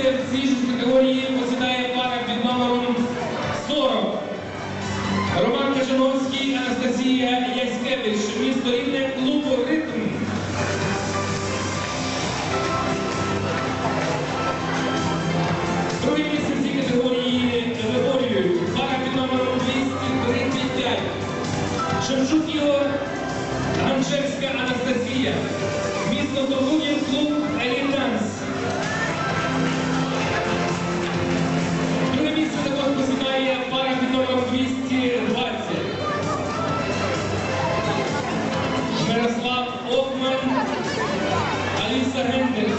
місце в свіжій категорії посідає пара під номером 40. Роман Кашановський, Анастасія Яськевич, місто рівне клубу ритм. Другий місце в категорії виборюють. Пара під номером 235. Шевчук Ігор, Ганчевська Анастасія. номерці 20. Мирослав Окман, Аліса Гендер.